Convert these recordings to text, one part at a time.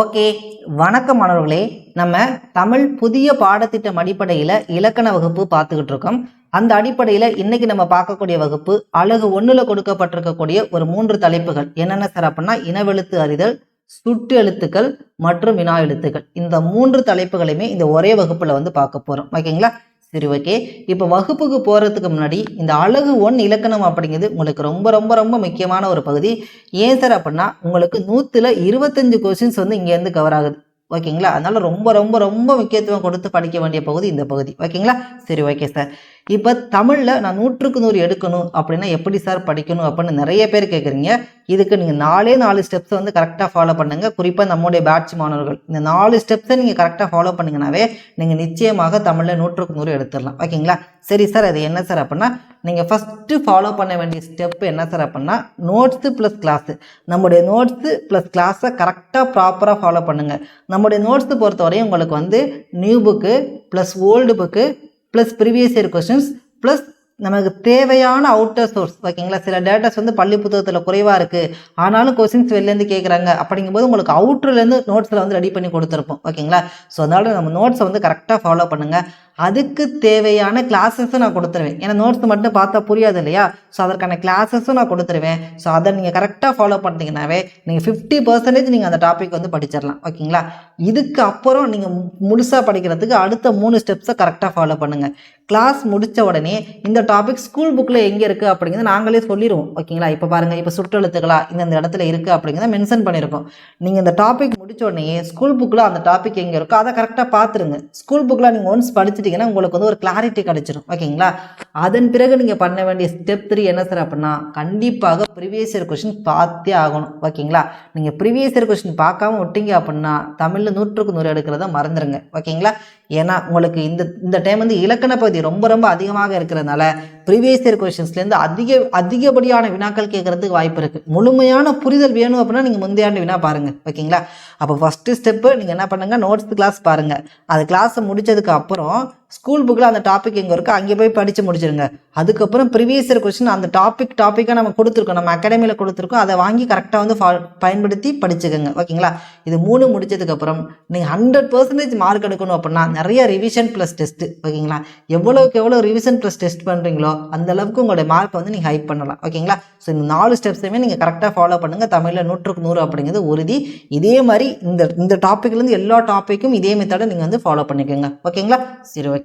Okay வணக்கம் மாணவர்களே. நம்ம தமிழ் புதிய பாடத்திட்டம் அடிப்படையில் இலக்கண வகுப்பு பார்த்துக்கிட்டு இருக்கோம். அந்த அடிப்படையில் இன்னைக்கு நம்ம பார்க்கக்கூடிய வகுப்பு அழகு ஒன்றில் கொடுக்கப்பட்டிருக்கக்கூடிய ஒரு மூன்று தலைப்புகள். என்னென்ன சார் அப்படின்னா இனவெழுத்து அறிதல் சுட்டு எழுத்துக்கள் மற்றும் வினா எழுத்துக்கள். இந்த மூன்று தலைப்புகளையுமே இந்த ஒரே வகுப்பில் வந்து பார்க்க போகிறோம் ஓகேங்களா? சரி ஓகே இப்போ வகுப்புக்கு போகிறதுக்கு முன்னாடி இந்த அழகு ஒன் இலக்கணம் அப்படிங்கிறது உங்களுக்கு ரொம்ப ரொம்ப ரொம்ப முக்கியமான ஒரு பகுதி. ஏன் சார் அப்படின்னா உங்களுக்கு நூற்றில் இருபத்தஞ்சு கொஸ்டின்ஸ் வந்து இங்கேருந்து கவர் ஆகுது. ஓகேங்களா அதனால ரொம்ப ரொம்ப ரொம்ப முக்கியத்துவம் கொடுத்து படிக்க வேண்டிய பகுதி இந்த பகுதி. ஓகேங்களா சரி ஓகே சார் இப்போ தமிழில் நான் நூற்றுக்கு நூறு எடுக்கணும் அப்படின்னா எப்படி சார் படிக்கணும் அப்படின்னு நிறைய பேர் கேட்குறீங்க இதுக்கு நீங்கள் நாலே நாலு ஸ்டெப்ஸை வந்து கரெக்டாக ஃபாலோ பண்ணுங்க. குறிப்பாக நம்முடைய பேட்ச் மாணவர்கள். இந்த நாலு ஸ்டெப்ஸை நீங்கள் கரெக்டாக ஃபாலோ பண்ணிங்கனாவே நீங்கள் நிச்சயமாக தமிழில் நூற்றுக்கு நூறு எடுத்துடலாம். ஓகேங்களா? சரி சார் அது என்ன சார் அப்படின்னா நீங்கள் ஃபஸ்ட்டு ஃபாலோ பண்ண வேண்டிய ஸ்டெப் என்ன சார் அப்படின்னா நோட்ஸு ப்ளஸ் கிளாஸு நம்முடைய நோட்ஸு ப்ளஸ் கிளாஸை கரெக்டாக ப்ராப்பராக ஃபாலோ பண்ணுங்கள் நம்முடைய நோட்ஸு பொறுத்தவரையும் உங்களுக்கு வந்து new book plus old book plus previous year questions plus நமக்கு தேவையான அவுட்டர் சோர்ஸ் ஓகேங்களா சில டேட்டாஸ் வந்து பள்ளி புத்தகத்தில் குறைவாக இருக்குது ஆனாலும் கொஸ்டின்ஸ் வெளிலேருந்து கேட்குறாங்க அப்படிங்கும்போது உங்களுக்கு அவுட்டர்லேருந்து நோட்ஸில் வந்து ரெடி பண்ணி கொடுத்துருப்போம் ஓகேங்களா ஸோ அதனால் நம்ம நோட்ஸை வந்து கரெக்டாக ஃபாலோ பண்ணுங்கள் அதுக்கு தேவையான கிளாஸஸும் நான் கொடுத்துருவேன். ஏன்னா நோட்ஸ் மட்டும் பார்த்தா புரியாது இல்லையா? ஸோ அதற்கான கிளாஸஸும் நான் கொடுத்துருவேன். ஸோ அதை நீங்கள் கரெக்டாக ஃபாலோ பண்ணிட்டீங்கன்னாவே நீங்கள் ஃபிஃப்டி பர்சன்டேஜ் நீங்கள் அந்த டாபிக் வந்து படிச்சிடலாம். ஓகேங்களா? இதுக்கு அப்புறம் நீங்கள் முழுசாக படிக்கிறதுக்கு அடுத்த மூணு ஸ்டெப்ஸை கரெக்டாக ஃபாலோ பண்ணுங்கள் கிளாஸ் முடித்த உடனே இந்த டாபிக் ஸ்கூல் புக்கில் எங்கே இருக்குது அப்படிங்கிறது நாங்களே சொல்லிடுவோம் ஓகேங்களா? இப்போ பாருங்கள் இப்போ சுற்றெழுத்துக்களா இந்தந்த இடத்துல இருக்குது அப்படிங்கிறத மென்ஷன் பண்ணியிருக்கோம் நீங்கள் இந்த டாபிக் முடித்த உடனே ஸ்கூல் புக்கில் அந்த டாபிக் எங்கே இருக்கோ அதை கரெக்டாக பார்த்துருங்க. ஸ்கூல் புக்கில் நீங்கள் ஒன்ஸ் படிச்சு படிச்சிட்டிங்கன்னா உங்களுக்கு வந்து ஒரு கிளாரிட்டி கிடைச்சிடும் ஓகேங்களா அதன் பிறகு நீங்கள் பண்ண வேண்டிய ஸ்டெப் த்ரீ என்ன சார் அப்படின்னா கண்டிப்பாக ப்ரீவியஸ் இயர் கொஷின் பார்த்தே ஆகணும். ஓகேங்களா நீங்கள் ப்ரீவியஸ் இயர் கொஷின் பார்க்காம விட்டீங்க அப்படின்னா தமிழில் நூற்றுக்கு நூறு எடுக்கிறத மறந்துடுங்க ஓகேங்களா ஏன்னா உங்களுக்கு இந்த இந்த டைம் வந்து இலக்கண பகுதி ரொம்ப ரொம்ப அதிகமாக இருக்கிறதுனால ப்ரீவியஸ் இயர் கொஷின்ஸ்லேருந்து அதிக அதிகப்படியான வினாக்கள் கேட்குறதுக்கு வாய்ப்பு இருக்குது முழுமையான புரிதல் வேணும் அப்படின்னா நீங்கள் முந்தைய ஆண்டு வினா பாருங்கள் ஓகேங்களா அப்போ ஃபஸ்ட்டு ஸ்டெப்பு நீங்கள் என்ன பண்ணுங்கள் நோட்ஸ் கிளாஸ் பாருங்கள் அது கிளாஸை முடித்ததுக்கு அப்புறம் ஸ்கூல் புக்கில் அந்த டாபிக் எங்கே இருக்கோ அங்கே போய் படித்து முடிச்சிருங்க. அதுக்கப்புறம் ப்ரீவியஸ் இயர் கொஸ்டின் அந்த டாபிக் டாப்பிக்காக நம்ம கொடுத்துருக்கோம். நம்ம அகாடமியில் கொடுத்துருக்கோம். அதை வாங்கி கரெக்டாக வந்து ஃபா பயன்படுத்தி படிச்சுக்கோங்க. ஓகேங்களா? இது மூணு முடிச்சதுக்கப்புறம் நீங்கள் ஹண்ட்ரட் பர்சன்டேஜ் மார்க் எடுக்கணும் அப்படின்னா நிறைய ரிவிஷன் ப்ளஸ் டெஸ்ட்டு ஓகேங்களா? எவ்வளோக்கு எவ்வளோ ரிவிஷன் ப்ளஸ் டெஸ்ட் பண்ணுறீங்களோ அந்த அளவுக்கு உங்களுடைய மார்க்கை வந்து நீங்கள் ஹைப் பண்ணலாம். ஓகேங்களா? ஸோ இந்த நாலு ஸ்டெப்ஸையுமே நீங்கள் கரெக்டாக ஃபாலோ பண்ணுங்கள் தமிழில் நூற்றுக்கு நூறு அப்படிங்கிறது உறுதி. இதே மாதிரி இந்த இந்த டாப்பிக்லேருந்து எல்லா டாப்பிக்கும் இதே மெத்தடை நீங்கள் வந்து ஃபாலோ பண்ணிக்கோங்க. ஓகேங்களா? சரி ஓகே.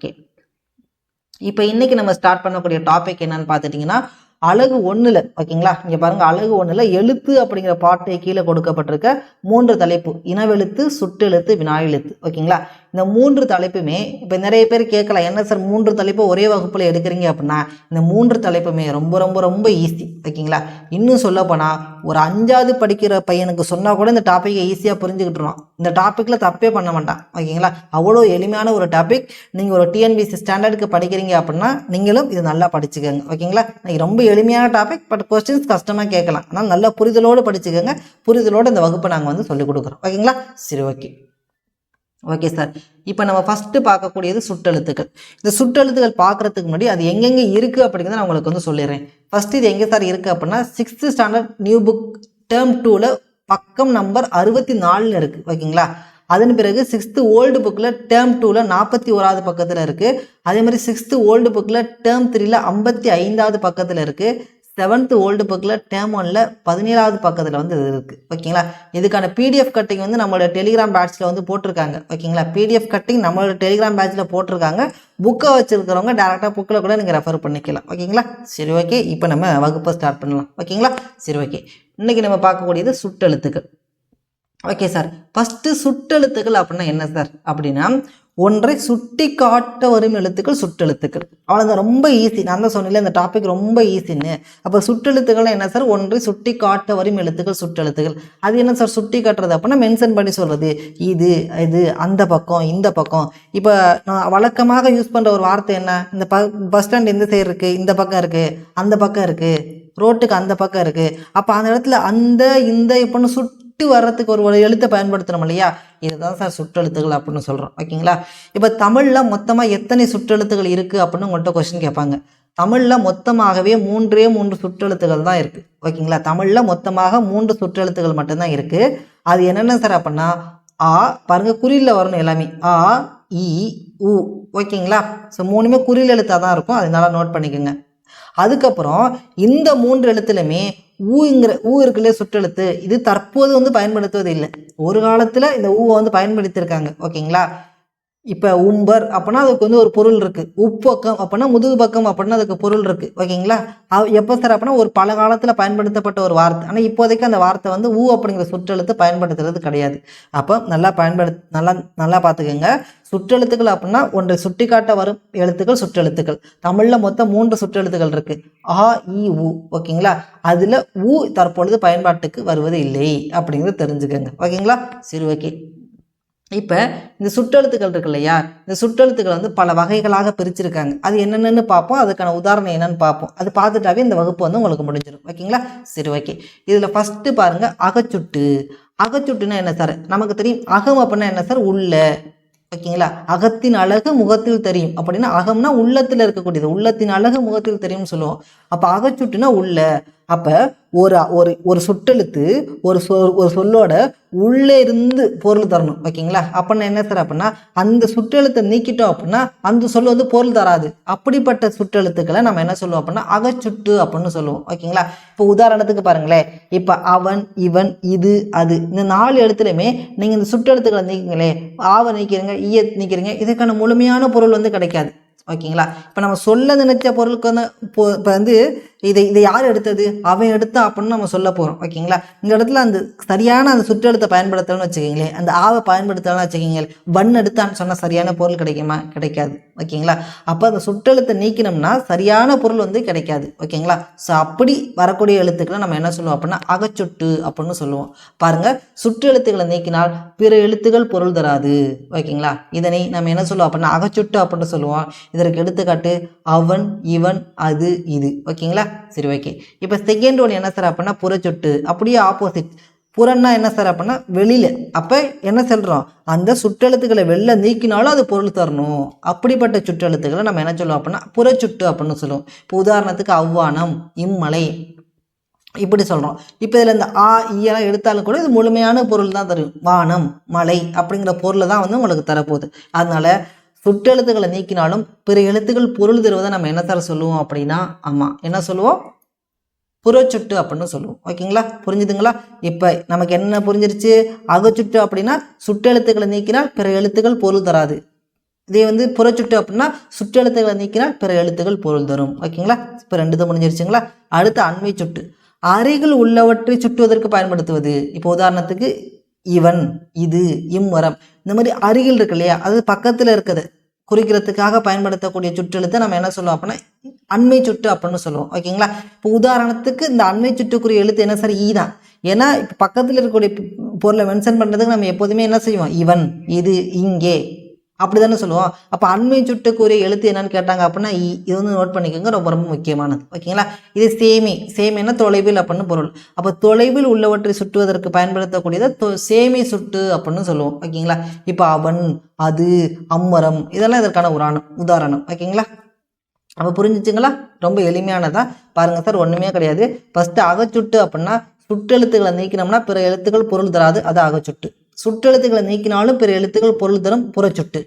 இப்போ இன்னைக்கு நம்ம ஸ்டார்ட் பண்ணக்கூடிய டாபிக் என்னன்னு பார்த்துட்டிங்கன்னா அழகு ஒன்றில் ஓகேங்களா? இங்கே பாருங்கள் அழகு ஒன்றில் எழுத்து அப்படிங்கிற பாட்டை கீழே கொடுக்கப்பட்டிருக்க மூன்று தலைப்பு இனவெழுத்து சுட்டெழுத்து வினாயெழுத்து ஓகேங்களா? இந்த மூன்று தலைப்புமே இப்போ நிறைய பேர் கேட்கலாம் என்ன சார் மூன்று தலைப்பு ஒரே வகுப்பில் எடுக்கிறீங்க? அப்படின்னா இந்த மூன்று தலைப்புமே ரொம்ப ரொம்ப ரொம்ப ஈஸி ஓகேங்களா? இன்னும் சொல்ல போனால் ஒரு அஞ்சாவது படிக்கிற பையனுக்கு சொன்னால் கூட இந்த டாப்பிக்கை ஈஸியாக புரிஞ்சுக்கிட்டுருவான் இந்த டாப்பிக்கில் தப்பே பண்ண மாட்டான் ஓகேங்களா? அவ்வளோ எளிமையான ஒரு டாபிக் நீங்கள் ஒரு டிஎன்பிசி ஸ்டாண்டர்டுக்கு படிக்கிறீங்க அப்படின்னா நீங்களும் இது நல்லா படிச்சுக்கோங்க ஓகேங்களா? நீங்கள் ரொம்ப எளிமையான டாபிக் பட் கொஸ்டின்ஸ் கஷ்டமாக கேட்கலாம். ஆனால் நல்லா புரிதலோடு படிச்சுக்கோங்க. புரிதலோடு இந்த வகுப்பை நாங்கள் வந்து சொல்லிக் கொடுக்குறோம். ஓகேங்களா? சரி ஓகே. ஓகே சார் இப்போ நம்ம ஃபஸ்ட்டு பார்க்கக்கூடியது சுட்டெழுத்துக்கள். இந்த சுட்டெழுத்துக்கள் பார்க்குறதுக்கு முன்னாடி அது எங்கெங்கே இருக்குது அப்படிங்கிறத நான் உங்களுக்கு வந்து சொல்லிடுறேன். ஃபஸ்ட்டு இது எங்கே சார் இருக்குது அப்படின்னா sixth standard new book term டூவில் பக்கம் நம்பர் அறுபத்தி நாலில் இருக்குது ஓகேங்களா? அதன் பிறகு சிக்ஸ்த்து ஓல்டு புக்கில் டேர்ம் டூவில் நாற்பத்தி ஓராவது பக்கத்தில் இருக்குது அதே மாதிரி சிக்ஸ்த்து ஓல்டு புக்கில் டேர்ம் த்ரீயில் ஐம்பத்தி ஐந்தாவது பக்கத்தில் இருக்குது செவன்த்து ஓல்டு புக்கில் டேர்ம் ஒனில் பதினேழாவது பக்கத்தில் வந்து இது இருக்குது ஓகேங்களா இதுக்கான பிடிஎஃப் கட்டிங் வந்து நம்மளோட டெலிகிராம் பேட்ச்சில் வந்து போட்டிருக்காங்க. ஓகேங்களா பிடிஎஃப் கட்டிங் நம்மளோட டெலிகிராம் பேட்ச்சில் போட்டிருக்காங்க. புக்கை வச்சுருக்கிறவங்க டேரெக்டாக புக்கில் கூட நீங்கள் ரெஃபர் பண்ணிக்கலாம். ஓகேங்களா சரி ஓகே இப்போ நம்ம வகுப்பை ஸ்டார்ட் பண்ணலாம். ஓகேங்களா சரி ஓகே இன்றைக்கி நம்ம பார்க்கக்கூடியது சுட்டெழுத்துக்கள். ஓகே சார் ஃபஸ்ட்டு சுட்டெழுத்துக்கள் அப்படின்னா என்ன சார் அப்படின்னா ஒன்றை சுட்டி காட்ட வரும் எழுத்துக்கள் சுட்டெழுத்துக்கள். அவ்வளோதான் ரொம்ப ஈஸி நான் தான் சொன்னேன் இந்த டாபிக் ரொம்ப ஈஸின்னு அப்போ சுட்டெழுத்துக்கள் என்ன சார் ஒன்றை சுட்டி காட்ட வரும் எழுத்துக்கள் சுட்டெழுத்துக்கள். அது என்ன சார் சுட்டி காட்டுறது அப்படின்னா மென்ஷன் பண்ணி சொல்கிறது இது இது அந்த பக்கம் இந்த பக்கம். இப்போ நான் வழக்கமாக யூஸ் பண்ணுற ஒரு வார்த்தை என்ன? இந்த ப பஸ் ஸ்டாண்ட் இந்த சைடு இருக்குது இந்த பக்கம் இருக்குது அந்த பக்கம் இருக்குது ரோட்டுக்கு அந்த பக்கம் இருக்குது அப்போ அந்த இடத்துல அந்த இந்த இப்போன்னு சுட் சுட்டு வர்றதுக்கு ஒரு ஒரு எழுத்தை பயன்படுத்துகிறோம் இல்லையா? இதுதான் சார் சுற்றெழுத்துகள் அப்படின்னு சொல்கிறோம் ஓகேங்களா? இப்போ தமிழில் மொத்தமாக எத்தனை சுற்றெழுத்துகள் இருக்குது அப்படின்னு உங்கள்கிட்ட கொஸ்டின் கேட்பாங்க. தமிழில் மொத்தமாகவே மூன்றே மூன்று சுற்றெழுத்துகள் தான் இருக்குது ஓகேங்களா? தமிழில் மொத்தமாக மூன்று சுற்றெழுத்துகள் மட்டும்தான் இருக்குது அது என்னென்ன சார் அப்படின்னா ஆ பாருங்க குறியில் வரணும் எல்லாமே. ஆ இ உ. ஓகேங்களா? ஸோ மூணுமே குறியில் எழுத்தாக தான் இருக்கும். அதனால நோட் பண்ணிக்கோங்க. அதுக்கப்புறம் இந்த மூன்று எழுத்துலையுமே ஊங்கிற ஊ இருக்குல்ல சுற்றெழுத்து. இது தற்போது வந்து பயன்படுத்துவது இல்லை ஒரு காலத்தில் இந்த ஊவை வந்து பயன்படுத்தியிருக்காங்க. ஓகேங்களா? இப்போ உம்பர் அப்படின்னா அதுக்கு வந்து ஒரு பொருள் இருக்குது உப்பக்கம் அப்படின்னா முதுகு பக்கம் அப்படின்னா அதுக்கு பொருள் இருக்குது ஓகேங்களா? எப்போ சார் அப்படின்னா ஒரு பல காலத்தில் பயன்படுத்தப்பட்ட ஒரு வார்த்தை. ஆனால் இப்போதைக்கு அந்த வார்த்தை வந்து ஊ அப்படிங்கிற சுற்றெழுத்து பயன்படுத்துறது கிடையாது. அப்போ நல்லா பயன்படுத் நல்லா நல்லா பார்த்துக்கோங்க. சுற்றெழுத்துக்கள் அப்படின்னா ஒன்றை சுட்டிக்காட்ட வரும் எழுத்துக்கள் சுற்றெழுத்துக்கள். தமிழில் மொத்தம் மூன்று சுற்றெழுத்துக்கள் இருக்குது ஆ இ உ. ஓகேங்களா? அதில் ஊ தற்பொழுது பயன்பாட்டுக்கு வருவது இல்லை அப்படிங்கிறத தெரிஞ்சுக்கோங்க. ஓகேங்களா? சரி ஓகே. இப்போ இந்த சுற்றெழுத்துக்கள் இருக்கு இல்லையா? இந்த சுற்றெழுத்துக்கள் வந்து பல வகைகளாக பிரிச்சிருக்காங்க. அது என்னென்னு பார்ப்போம். அதுக்கான உதாரணம் என்னன்னு பார்ப்போம். அது பார்த்துட்டாவே இந்த வகுப்பு வந்து உங்களுக்கு முடிஞ்சிடும் ஓகேங்களா? சரி ஓகே. இதில் ஃபஸ்ட்டு பாருங்கள் அகச்சுட்டு. அகச்சுட்டுன்னா என்ன சார் நமக்கு தெரியும். அகம் அப்படின்னா என்ன சார் உள்ள. ஓகேங்களா? அகத்தின் அழகு முகத்தில் தெரியும். அப்படின்னா அகம்னா உள்ளத்தில் இருக்கக்கூடியது. உள்ளத்தின் அழகு முகத்தில் தெரியும்னு சொல்லுவோம். அப்போ அகச்சுட்டுனா உள்ள. அப்போ ஒரு ஒரு ஒரு சொட்டெழுத்து ஒரு சொ ஒரு சொல்லோட உள்ளே இருந்து பொருள் தரணும் ஓகேங்களா அப்படின்னா என்ன சார் அப்படின்னா அந்த சுற்றெழுத்தை நீக்கிட்டோம் அப்படின்னா அந்த சொல் வந்து பொருள் தராது. அப்படிப்பட்ட சுற்றெழுத்துக்களை நம்ம என்ன சொல்லுவோம் அப்படின்னா அகச்சுட்டு அப்படின்னு சொல்லுவோம் ஓகேங்களா இப்போ உதாரணத்துக்கு பாருங்களேன். இப்போ அவன் இவன் இது அது இந்த நாலு எழுத்துலையுமே நீங்கள் இந்த சுற்றெழுத்துக்களை நீக்குங்களே ஆவை நீக்கிறீங்க ஈய நீக்கிறீங்க இதுக்கான முழுமையான பொருள் வந்து கிடைக்காது. ஓகேங்களா? இப்போ நம்ம சொல்ல நினைச்ச பொருளுக்கு வந்து இப்போ இப்போ வந்து இதை இதை யார் எடுத்தது? அவன் எடுத்தா அப்படின்னு நம்ம சொல்ல போகிறோம் ஓகேங்களா இந்த இடத்துல அந்த சரியான அந்த சுற்றெழுத்தை பயன்படுத்தலன்னு வச்சுக்கிங்களேன். அந்த ஆவை பயன்படுத்தலன்னு வச்சுக்கிங்களேன். வன் எடுத்தான்னு சொன்னால் சரியான பொருள் கிடைக்குமா? கிடைக்காது. ஓகேங்களா அப்போ அந்த சுற்றெழுத்தை நீக்கினோம்னா சரியான பொருள் வந்து கிடைக்காது. ஓகேங்களா ஸோ அப்படி வரக்கூடிய எழுத்துக்களை நம்ம என்ன சொல்லுவோம் அப்படின்னா அகச்சுட்டு அப்படின்னு சொல்லுவோம். பாருங்க சுற்றெழுத்துக்களை நீக்கினால் பிற எழுத்துக்கள் பொருள் தராது. ஓகேங்களா இதனை நம்ம என்ன சொல்லுவோம் அப்படின்னா அகச்சுட்டு அப்படின்னு சொல்லுவோம். இதற்கு எடுத்துக்காட்டு அவன் இவன் அது இது. ஓகேங்களா சரி ஓகே இப்போ செகண்ட் ஒன் என்ன சார் அப்படின்னா புறச்சொட்டு அப்படியே ஆப்போசிட் புறன்னா என்ன சார் அப்படின்னா வெளியில். அப்போ என்ன சொல்கிறோம் அந்த சுற்றெழுத்துக்களை வெளில நீக்கினாலும் அது பொருள் தரணும். அப்படிப்பட்ட சுற்றெழுத்துக்களை நம்ம என்ன சொல்லுவோம் அப்படின்னா புறச்சுட்டு அப்படின்னு சொல்லுவோம். இப்போ உதாரணத்துக்கு அவ்வானம் இம்மலை இப்படி சொல்கிறோம் இப்போ இதில் இந்த ஆ ஈயெல்லாம் எடுத்தாலும் கூட இது முழுமையான பொருள் தான் தரும். வானம் மலை அப்படிங்கிற பொருளை தான் வந்து உங்களுக்கு தரப்போகுது. அதனால சுற்றெழுத்துக்களை நீக்கினாலும் பிற எழுத்துக்கள் பொருள் தருவதை நம்ம என்ன தர சொல்லுவோம் அப்படின்னா ஆமாம் என்ன சொல்லுவோம்? புறச்சுட்டு அப்படின்னு சொல்லுவோம். ஓகேங்களா? புரிஞ்சுதுங்களா? இப்போ நமக்கு என்ன புரிஞ்சிருச்சு? அகச்சுட்டு அப்படின்னா சுற்றெழுத்துக்களை நீக்கினால் பிற எழுத்துக்கள் பொருள் தராது. இதே வந்து புறச்சுட்டு அப்படின்னா சுற்றெழுத்துக்களை நீக்கினால் பிற எழுத்துக்கள் பொருள் தரும். ஓகேங்களா? இப்போ ரெண்டு தான் முடிஞ்சிருச்சுங்களா? அடுத்து அண்மை சுட்டு. அருகில் உள்ளவற்றை சுட்டுவதற்கு பயன்படுத்துவது. இப்போ உதாரணத்துக்கு இவன் இது இம்மரம் இந்த மாதிரி அருகில் இருக்கு இல்லையா? அது பக்கத்தில் இருக்குது. குறிக்கிறதுக்காக பயன்படுத்தக்கூடிய சுற்றெழுத்தை நம்ம என்ன சொல்லுவோம் அப்படின்னா அண்மை சுட்டு அப்படின்னு சொல்லுவோம். ஓகேங்களா இப்போ உதாரணத்துக்கு இந்த அண்மை சுட்டுக்குரிய எழுத்து என்ன சார்? ஈ தான். ஏன்னா இப்போ பக்கத்தில் இருக்கக்கூடிய பொருளை மென்ஷன் பண்ணுறதுக்கு நம்ம எப்போதுமே என்ன செய்வோம்? இவன் இது இங்கே. அப்படி தானே சொல்லுவோம். அப்போ அண்மை சுட்டுக்குரிய எழுத்து என்னன்னு கேட்டாங்க அப்படின்னா இது வந்து நோட் பண்ணிக்கோங்க. ரொம்ப ரொம்ப முக்கியமானது. ஓகேங்களா? இது சேமி. சேமின்னா தொலைவில் அப்படின்னு பொருள். அப்போ தொலைவில் உள்ளவற்றை சுட்டுவதற்கு பயன்படுத்தக்கூடியதை தொ சேமி சுட்டு அப்படின்னு சொல்லுவோம். ஓகேங்களா? இப்போ அவன் அது அம்மரம் இதெல்லாம் இதற்கான உராணம் உதாரணம். ஓகேங்களா? அப்போ புரிஞ்சிச்சுங்களா? ரொம்ப எளிமையானதா? பாருங்கள் சார் ஒன்றுமே கிடையாது. ஃபஸ்ட்டு அகச்சுட்டு அப்படின்னா எழுத்துக்களை நீக்கினோம்னா பிற எழுத்துக்கள் பொருள் தராது. அது அகச்சுட்டு. சுற்றெழுத்துக்களை நீக்கினாலும் பிற எழுத்துக்கள் பொருள் தரும் புறச்சுட்டு.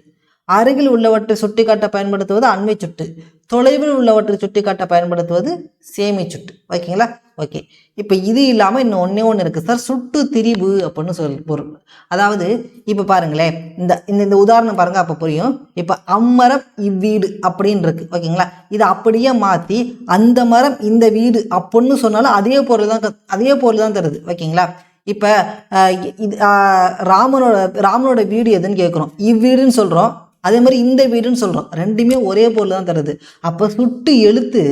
அருகில் உள்ளவற்றை சுட்டிக்காட்ட பயன்படுத்துவது அண்மை சுட்டு. தொலைவில் உள்ளவற்றை சுட்டிக்காட்ட பயன்படுத்துவது சேமி சுட்டு. ஓகேங்களா? ஓகே. இப்போ இது இல்லாமல் இன்னும் ஒன்றே ஒன்று இருக்குது சார். சுட்டு திரிவு அப்படின்னு சொல் பொருள். அதாவது இப்போ பாருங்களேன். இந்த இந்த இந்த உதாரணம் பாருங்கள் அப்போ புரியும். இப்போ அம்மரம் இவ்வீடு அப்படின்னு இருக்கு. ஓகேங்களா? இதை அப்படியே மாற்றி அந்த மரம் இந்த வீடு அப்படின்னு சொன்னாலும் அதே பொருள் தான் அதே பொருள் தான் தருது. ஓகேங்களா? இப்போ இது ராமனோட ராமனோட வீடு எதுன்னு கேட்குறோம் இவ்வீடுன்னு சொல்கிறோம் அதே மாதிரி இந்த வீடுன்னு சொல்கிறோம் ரெண்டுமே ஒரே பொருள் தான் தருது. அப்போ சுட்டு எழுத்து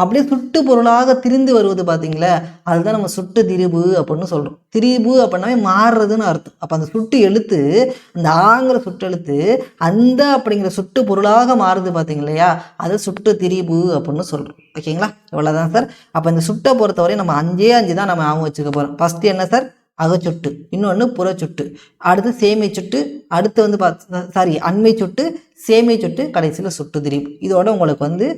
அப்படியே சுட்டு பொருளாக திரிந்து வருவது பார்த்தீங்களா அதுதான் நம்ம சுட்டு திரிபு அப்படின்னு சொல்கிறோம் திரிபு அப்படின்னாவே மாறுறதுன்னு அர்த்தம். அப்போ அந்த சுட்டு எழுத்து அந்த ஆங்கிற சுட்டெழுத்து அந்த அப்படிங்கிற சுட்டு பொருளாக மாறுது பார்த்தீங்க இல்லையா அதை சுட்டு திரிபு அப்படின்னு சொல்கிறோம் ஓகேங்களா? இவ்வளோதான் சார். அப்போ இந்த சுட்டை பொறுத்தவரை நம்ம அஞ்சே அஞ்சு தான் நம்ம ஞாபகம் வச்சுக்க போகிறோம் ஃபஸ்ட்டு என்ன சார்? அகச்சுட்டு இன்னொன்று புறச்சுட்டு. அடுத்து சேமை சுட்டு அடுத்து வந்து பார்த்து சாரி அண்மை சுட்டு சேமை சுட்டு கடைசியில் சுட்டு திரிப்பு இதோட உங்களுக்கு வந்து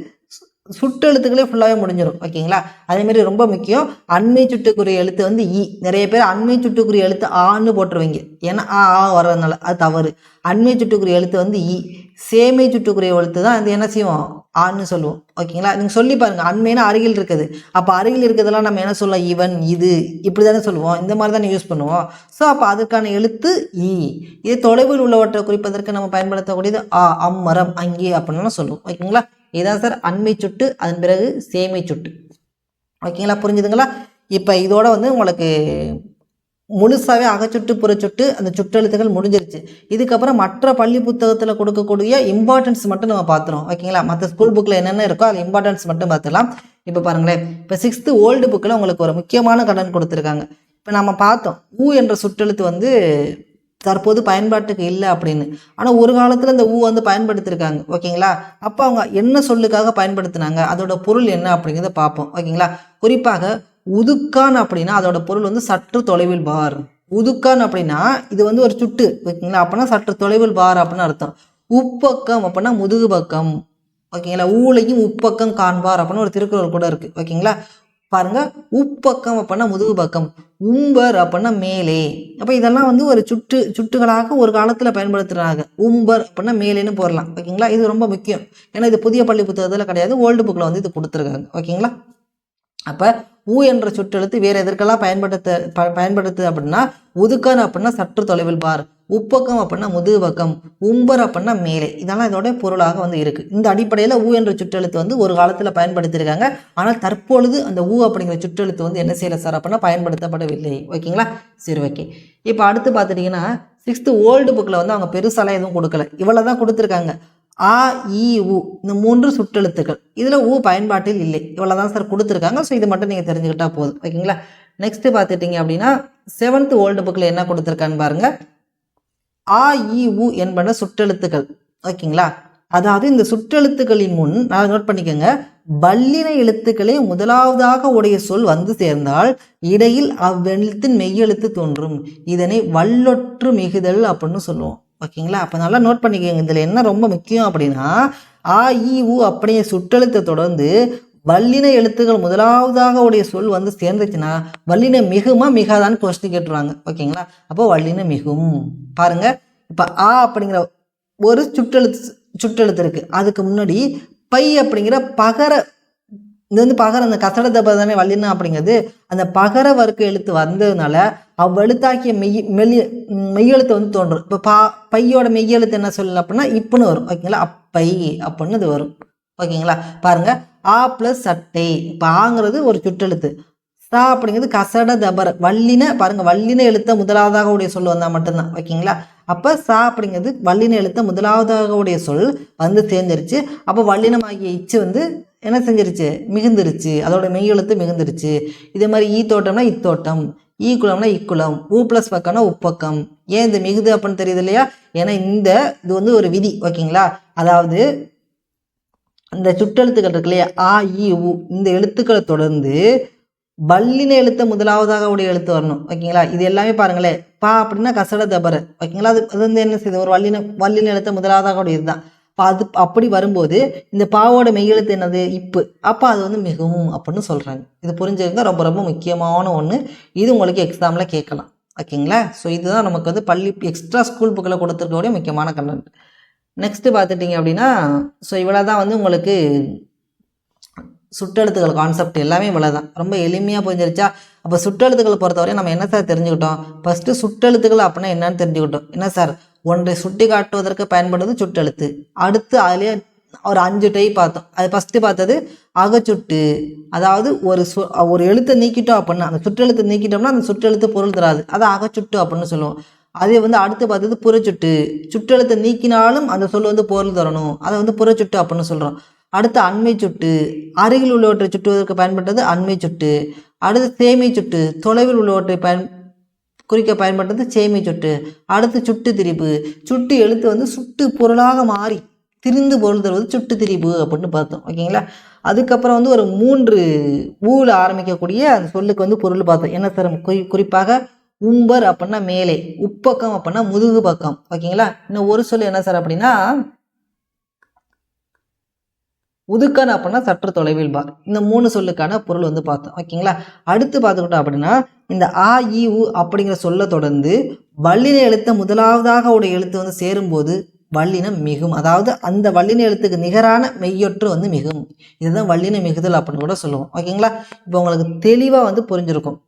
சுட்டு எழுத்துக்களே ஃபுல்லாகவே முடிஞ்சிடும் ஓகேங்களா? அதேமாரி ரொம்ப முக்கியம் அண்மை சுட்டுக்குரிய எழுத்து வந்து இ. நிறைய பேர் அண்மை சுட்டுக்குரிய எழுத்து ஆன்னு போட்டுருவீங்க. ஏன்னா ஆ ஆ வர்றதுனால அது தவறு. அண்மை சுட்டுக்குரிய எழுத்து வந்து இ. சேமை சுட்டுக்குரிய எழுத்து தான் அது என்ன செய்வோம் ஆன்னு சொல்லுவோம். ஓகேங்களா? நீங்கள் சொல்லி பாருங்க. அண்மையான அருகில் இருக்குது. அப்போ அருகில் இருக்கிறதெல்லாம் நம்ம என்ன சொல்லலாம் இவன் இது. இப்படி தானே சொல்லுவோம். இந்த மாதிரி தானே யூஸ் பண்ணுவோம். ஸோ அப்போ அதுக்கான எழுத்து இ. இது தொலைவில் உள்ளவற்றை குறிப்பதற்கு நம்ம பயன்படுத்தக்கூடியது ஆ அம்மரம் அங்கே அப்படின்னு சொல்லுவோம். ஓகேங்களா? இதான் சார் அண்மை சுட்டு அதன் பிறகு சேமை சுட்டு. ஓகேங்களா? புரிஞ்சுதுங்களா? இப்போ இதோட வந்து உங்களுக்கு முழுசாகவே அகச்சுட்டு புறச்சுட்டு அந்த சுற்றெழுத்துகள் முடிஞ்சிருச்சு. இதுக்கப்புறம் மற்ற பள்ளி புத்தகத்தில் கொடுக்கக்கூடிய இம்பார்ட்டன்ஸ் மட்டும் நம்ம பார்த்துருவோம் ஓகேங்களா? மற்ற ஸ்கூல் புக்கில் என்னென்ன இருக்கோ அது இம்பார்ட்டன்ஸ் மட்டும் பார்த்துக்கலாம் இப்போ பாருங்களேன். இப்போ சிக்ஸ்த்து ஓல்டு புக்கில் உங்களுக்கு ஒரு முக்கியமான கடன் கொடுத்துருக்காங்க. இப்போ நம்ம பார்த்தோம். ஊ என்ற சுற்றெழுத்து வந்து தற்போது பயன்பாட்டுக்கு இல்லை அப்படின்னு. ஆனால் ஒரு காலத்தில் இந்த ஊ வந்து பயன்படுத்தியிருக்காங்க. ஓகேங்களா? அப்போ அவங்க என்ன சொல்லுக்காக பயன்படுத்தினாங்க? அதோட பொருள் என்ன அப்படிங்கிறத பார்ப்போம். ஓகேங்களா? குறிப்பாக உதுக்கான் அப்படின்னா அதோட பொருள் வந்து சற்று தொலைவில் பார். உதுக்கான் அப்படின்னா இது வந்து ஒரு சுட்டு ஓகேங்களா அப்படின்னா சற்று தொலைவில் பார் அப்படின்னு அர்த்தம். உப்பக்கம் அப்படின்னா முதுகு பக்கம். ஓகேங்களா? ஊழையும் உப்பக்கம் காண்பார் அப்படின்னு ஒரு திருக்குறள் கூட இருக்கு. ஓகேங்களா? பாருங்க. உப்பக்கம் அப்படின்னா முதுகு பக்கம். உம்பர் அப்படின்னா மேலே. அப்போ இதெல்லாம் வந்து ஒரு சுட்டு சுட்டுகளாக ஒரு காலத்தில் பயன்படுத்துகிறாங்க உம்பர் அப்படின்னா மேலேன்னு போடலாம். ஓகேங்களா? இது ரொம்ப முக்கியம். ஏன்னா இது புதிய பள்ளி புத்தகத்தில் கிடையாது. ஓல்டு புக்கில் வந்து இது கொடுத்துருக்காங்க. ஓகேங்களா? அப்போ ஊ என்ற சுற்றெழுத்து வேறு எதற்கெல்லாம் பயன்படுத்த ப அப்படின்னா உதுக்கன் அப்படின்னா சற்று தொலைவில் பார். உப்பக்கம் அப்படின்னா முதுகு பக்கம் உம்பர் அப்படின்னா மேலே. இதெல்லாம் இதோட பொருளாக வந்து இருக்குது இந்த அடிப்படையில் ஊ என்ற சுற்றெழுத்து வந்து ஒரு காலத்தில் பயன்படுத்தியிருக்காங்க. ஆனால் தற்பொழுது அந்த ஊ அப்படிங்கிற சுற்றெழுத்து வந்து என்ன செய்யலை சார் அப்படின்னா பயன்படுத்தப்படவில்லை. ஓகேங்களா? சரி ஓகே. இப்போ அடுத்து பார்த்துட்டிங்கன்னா சிக்ஸ்த்து ஓல்டு புக்கில் வந்து அவங்க பெருசாலாம் எதுவும் கொடுக்கல. இவ்வளோ தான் கொடுத்துருக்காங்க. ஆ இ உ. இந்த மூன்று சுற்றெழுத்துக்கள் இதில் ஊ பயன்பாட்டில் இல்லை. இவ்வளோ தான் சார் கொடுத்துருக்காங்க. ஸோ இது மட்டும் நீங்கள் தெரிஞ்சுக்கிட்டா போதும். ஓகேங்களா? நெக்ஸ்ட்டு பார்த்துட்டிங்க அப்படின்னா செவன்த் ஓல்டு புக்கில் என்ன கொடுத்துருக்கான்னு பாருங்கள் ஆ இ உ என்பன சுற்றெழுத்துக்கள் ஓகேங்களா? அதாவது இந்த சுற்றெழுத்துக்களின் முன் நான் நோட் பண்ணிக்கோங்க வல்லின எழுத்துக்களே முதலாவதாக உடைய சொல் வந்து சேர்ந்தால் இடையில் அவ்வெழுத்தின் மெய்யெழுத்து தோன்றும். இதனை வல்லொற்று மிகுதல் அப்படின்னு சொல்லுவோம். ஓகேங்களா? அப்போ நல்லா நோட் பண்ணிக்கோங்க. இதில் என்ன ரொம்ப முக்கியம் அப்படின்னா ஆ இ உ அப்படியே சுற்றெழுத்தை தொடர்ந்து வல்லின எழுத்துக்கள் முதலாவதாக உடைய சொல் வந்து சேர்ந்துச்சுன்னா வல்லின மிகுமா மிகாதான்னு கொஸ்டின் கேட்டுருவாங்க. ஓகேங்களா? அப்போ வல்லின மிகும். பாருங்க. இப்போ ஆ அப்படிங்கிற ஒரு சுற்றெழுத்து சுற்றெழுத்து இருக்குது அதுக்கு முன்னாடி பை அப்படிங்கிற பகர இது வந்து பகர அந்த கசட தப தானே வல்லினம் அப்படிங்கிறது அந்த பகர வர்க்க எழுத்து வந்ததுனால அவ்வெழுத்தாக்கிய மெய் மெல்லிய மெய்யெழுத்து வந்து தோன்றும். இப்போ பா பையோட மெய்யெழுத்து என்ன சொல்லலாம் அப்படின்னா இப்புன்னு வரும். ஓகேங்களா? அப்பை அப்படின்னு இது வரும். ஓகேங்களா? பாருங்க. ஆ ப்ளஸ் சட்டை. இப்போ ஆங்கிறது ஒரு சுட்டெழுத்து. சா அப்படிங்கிறது கசட தபர. வல்லின பாருங்க வல்லின எழுத்த முதலாவதாக உடைய சொல் வந்தால் மட்டும்தான். ஓகேங்களா? அப்போ சா அப்படிங்கிறது வல்லின எழுத்த முதலாவதாக உடைய சொல் வந்து சேர்ந்துருச்சு. அப்போ வல்லினமாகிய இச்சு வந்து என்ன செஞ்சிருச்சு? மிகுந்துருச்சு. அதோட மெய் எழுத்து மிகுந்துருச்சு. இதே மாதிரி ஈ தோட்டம்னா இத்தோட்டம். ஈ குளம்னா இக்குளம் ஊ ப்ளஸ் பக்கம்னா உப்பக்கம் ஏன் இந்த மிகுது அப்படின்னு தெரியுது இல்லையா? ஏன்னா இந்த இது வந்து ஒரு விதி ஓகேங்களா? அதாவது இந்த சுற்றெழுத்துக்கள் இருக்கு இல்லையா? ஆ இ உ. இந்த எழுத்துக்களை தொடர்ந்து வல்லின எழுத்த முதலாவதாக உடைய எழுத்து வரணும் ஓகேங்களா? இது எல்லாமே பாருங்களேன். பா அப்படின்னா கசட தபர ஓகேங்களா? அது அது வந்து என்ன செய்யுது? ஒரு வல்லின வல்லின எழுத்த முதலாவதாக உடையது தான் அது அப்படி வரும்போது இந்த பாவோட மெய்யெழுத்து என்னது? இப்பு. அப்போ அது வந்து மிகவும் அப்படின்னு சொல்கிறாங்க இது புரிஞ்சுக்கங்க. ரொம்ப ரொம்ப முக்கியமான ஒன்று இது உங்களுக்கு எக்ஸாமில் கேட்கலாம். ஓகேங்களா? ஸோ இதுதான் நமக்கு வந்து பள்ளி எக்ஸ்ட்ரா ஸ்கூல் புக்கில் கொடுத்துருக்கக்கூடிய முக்கியமான கண்டென்ட் நெக்ஸ்ட்டு பார்த்துட்டிங்க அப்படின்னா ஸோ இவ்வளோ தான் வந்து உங்களுக்கு சுற்றெழுத்துக்கள் கான்செப்ட் எல்லாமே இவ்வளோ தான் ரொம்ப எளிமையாக புரிஞ்சிருச்சா? அப்போ சுற்றெழுத்துக்களை பொறுத்தவரை நம்ம என்ன சார் தெரிஞ்சுக்கிட்டோம்? ஃபஸ்ட்டு சுற்றெழுத்துக்கள் அப்படின்னா என்னன்னு தெரிஞ்சுக்கிட்டோம். என்ன சார் ஒன்றை சுட்டி காட்டுவதற்கு பயன்படுவது சுற்றெழுத்து அடுத்து அதிலே ஒரு அஞ்சு டை பார்த்தோம். அது ஃபஸ்ட்டு பார்த்தது அகச்சுட்டு. அதாவது ஒரு சு ஒரு எழுத்தை நீக்கிட்டோம் அப்படின்னா அந்த சுற்றெழுத்தை நீக்கிட்டோம்னா அந்த சுற்றெழுத்து பொருள் தராது. அது அகச்சுட்டு அப்படின்னு சொல்லுவோம். அதே வந்து அடுத்து பார்த்தது புறச்சுட்டு. சுற்றெழுத்தை நீக்கினாலும் அந்த சொல் வந்து பொருள் தரணும். அதை வந்து புறச்சுட்டு அப்படின்னு சொல்கிறோம் அடுத்து அண்மை சுட்டு அருகில் உள்ளவற்றை சுட்டுவதற்கு பயன்பட்டது அண்மை சுட்டு அடுத்து சேமை சுட்டு தொலைவில் உள்ளவற்றை பயன் குறிக்க பயன்படுறது சேமை சுட்டு அடுத்து சுட்டு திரிபு. சுட்டு எழுத்து வந்து சுட்டு பொருளாக மாறி திரிந்து பொருள் தருவது சுட்டு திரிபு அப்படின்னு பார்த்தோம் ஓகேங்களா? அதுக்கப்புறம் வந்து ஒரு மூன்று ஊல ஆரம்பிக்கக்கூடிய அந்த சொல்லுக்கு வந்து பொருள் பார்த்தோம். என்ன சார் குறி குறிப்பாக உம்பர் அப்படின்னா மேலே உப்பக்கம் அப்படின்னா முதுகு பக்கம் ஓகேங்களா? இன்னும் ஒரு சொல் என்ன சார் அப்படின்னா உதுக்கன் அப்படின்னா சற்று தொலைவில் பார் இந்த மூணு சொல்லுக்கான பொருள் வந்து பார்த்தோம். ஓகேங்களா அடுத்து பார்த்துக்கிட்டோம் அப்படின்னா இந்த ஆ இ உ அப்படிங்கிற சொல்ல தொடர்ந்து வல்லின எழுத்த முதலாவதாக உடைய எழுத்து வந்து சேரும்போது வல்லினம் மிகும். அதாவது அந்த வல்லின எழுத்துக்கு நிகரான மெய்யொற்று வந்து மிகும். இதுதான் வல்லின மிகுதல் அப்படின்னு கூட சொல்லுவோம். ஓகேங்களா இப்போ உங்களுக்கு தெளிவாக வந்து புரிஞ்சிருக்கும்.